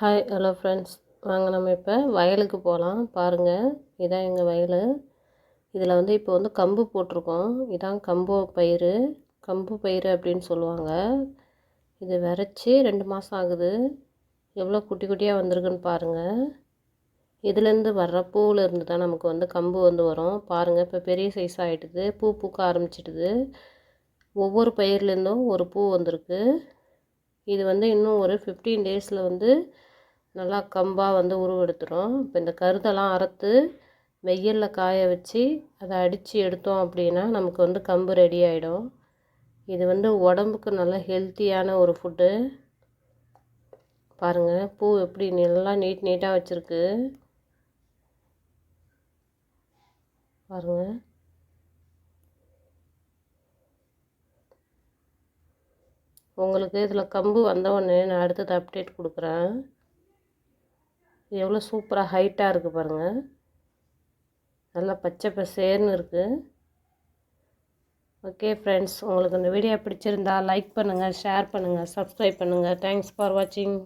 Hi hello friends வாங்க நம்ம இப்போ வயலுக்கு போகலாம் பாருங்கள் இதான் எங்கள் வயல். இதில் வந்து இப்போ வந்து கம்பு போட்டிருக்கோம். இதான் கம்பு பயிர் கம்பு பயிர் அப்படின்னு சொல்லுவாங்க. இது விரைச்சி ரெண்டு மாதம் ஆகுது. எவ்வளோ குட்டி குட்டியாக வந்திருக்குன்னு பாருங்கள் இதுலேருந்து வர்ற பூவிலேருந்து தான் நமக்கு வந்து கம்பு வந்து வரும். பாருங்கள் இப்போ பெரிய சைஸ் ஆகிட்டுது பூ பூக்க ஆரம்பிச்சிட்டுது. ஒவ்வொரு பயிர்லேருந்தும் ஒரு பூ வந்திருக்கு. இது வந்து இன்னும் ஒரு ஃபிஃப்டீன் டேஸில் வந்து நல்லா கம்பாக வந்து உருவெடுத்துடும் இப்போ இந்த கருதெல்லாம் அறுத்து வெயிலில் காய வச்சு அதை அடித்து எடுத்தோம் அப்படின்னா நமக்கு வந்து கம்பு ரெடி ஆகிடும் இது வந்து உடம்புக்கு நல்ல ஹெல்த்தியான ஒரு ஃபுட்டு பாருங்கள் பூ எப்படி நல்லா நீட் நீட்டாக வச்சுருக்கு. பாருங்கள் உங்களுக்கு இதில் கம்பு வந்தவொடனே நான் அடுத்தது அப்டேட் கொடுக்குறேன். எவ்வளோ சூப்பராக ஹைட்டாக இருக்குது பாருங்கள் நல்லா பச்சை பசேர்னு இருக்குது ஓகே ஃப்ரெண்ட்ஸ் உங்களுக்கு இந்த வீடியோ பிடிச்சிருந்தா லைக் பண்ணுங்கள் ஷேர் பண்ணுங்கள் சப்ஸ்கிரைப் பண்ணுங்கள் தேங்க்ஸ் ஃபார் வாட்சிங்